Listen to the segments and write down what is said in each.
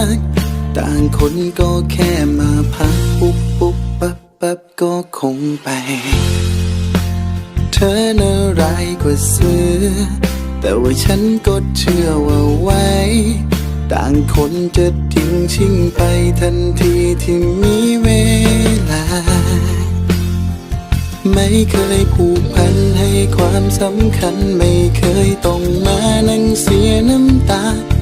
รัก ต่างคนก็แค่มาพักปุ๊บปุ๊บปั๊บปั๊บก็คงไป เธอน่าร้ายกว่าเสือ แต่ว่าฉันก็เชื่อว่าไว้ ต่างคนจะทิ้งชิงไปทันทีที่มีเวลา ไม่เคยผูกพันให้ความสำคัญ ไม่เคยต้องมานั่งเสียน้ำตา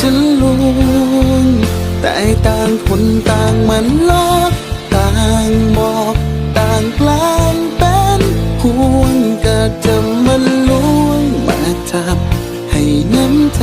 จะลวงแต่ต่างคนต่างมันลอกต่างบอกต่างแกลางเป็นห่วงก็จะมันลวงมาจับให้น้ำใจ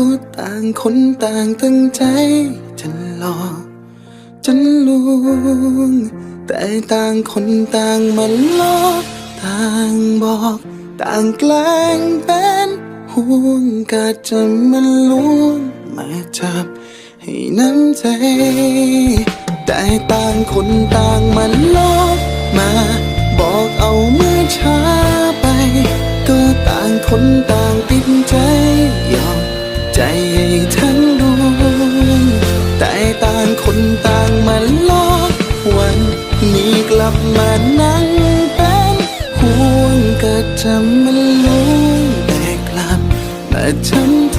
ก็ต่างคนต่างตั้งใจจะหลอกจะลวง แต่ต่างคนต่างมันลอกต่างบอก ต่างแกล้งเป็นห่วงก็จะมันลวงมาจับให้น้ำใจ แต่ต่างคนต่างมันลอกมาบอกเอาเมื่อช้าไป ก็ต่างคนต่างติดใจ จะมันลวงแต่กลับมาทำใจ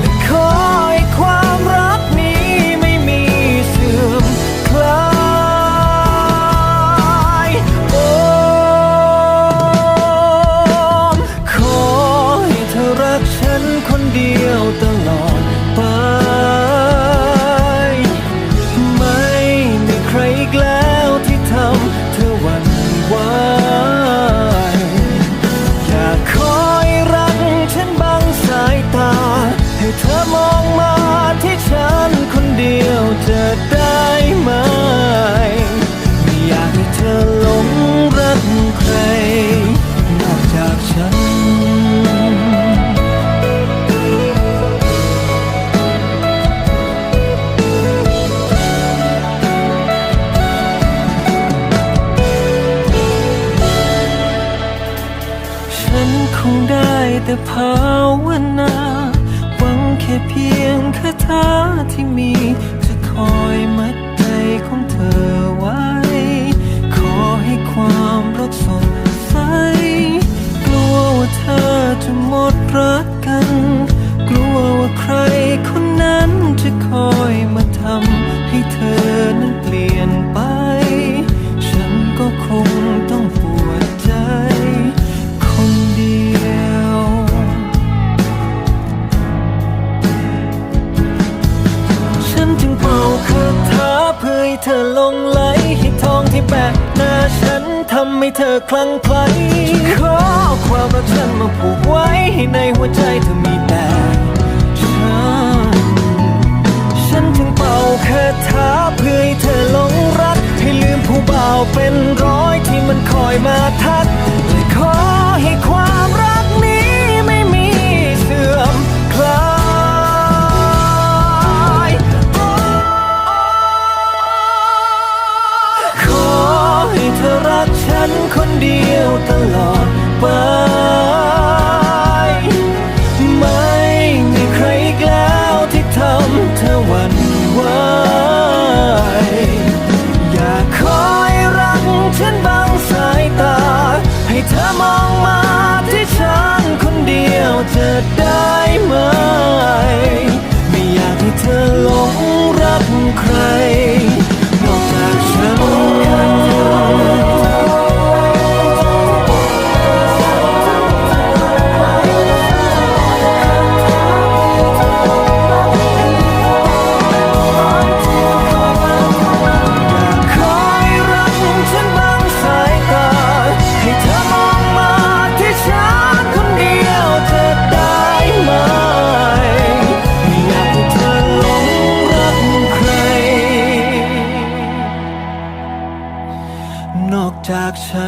อยมาทัก ฉั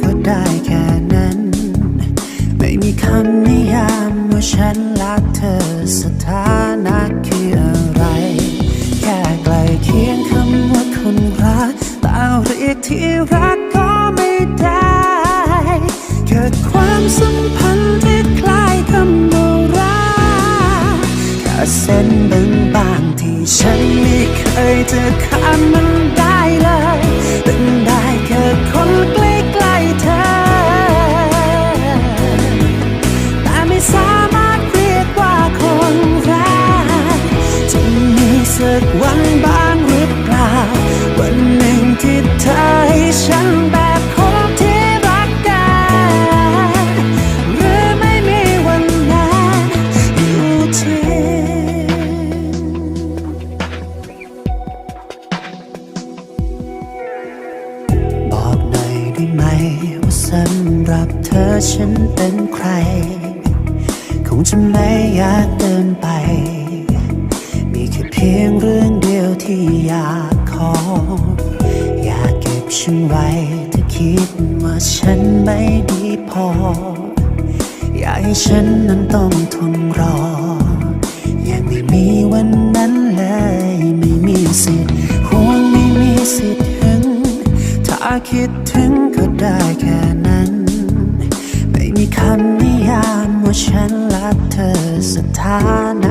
ได้แค่นั้น ไม่มีคำนิยามว่าฉันรักเธอสถานะคืออะไร แค่ไกลเคียงคำว่าคนณรักตาเรียกที่รักก็ไม่ได้เกิดความสัมพันธ์ที่คล้ายคำโบรากแค่เส้นบางๆที่ฉันไม่เคยจะข้ามมันได้ one by ฉันไม่ดีพอ อยากให้ฉันนั้นต้องทนรอ อย่าไม่มีวันนั้นเลย ไม่มีสิทธิ์ห่วงไม่มีสิทธิ์ถึง ถ้าคิดถึงก็ได้แค่นั้น ไม่มีคำนิยามว่าฉันรักเธอสถานะ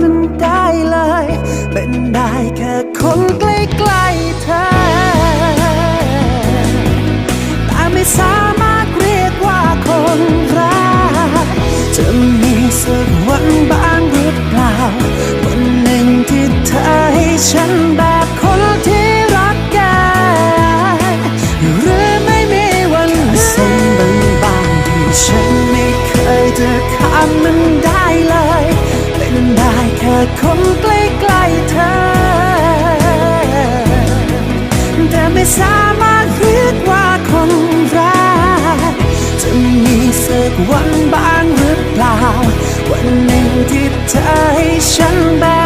มันได้เลย เป็นได้แค่คนใกล้ เธอให้ฉันแบบ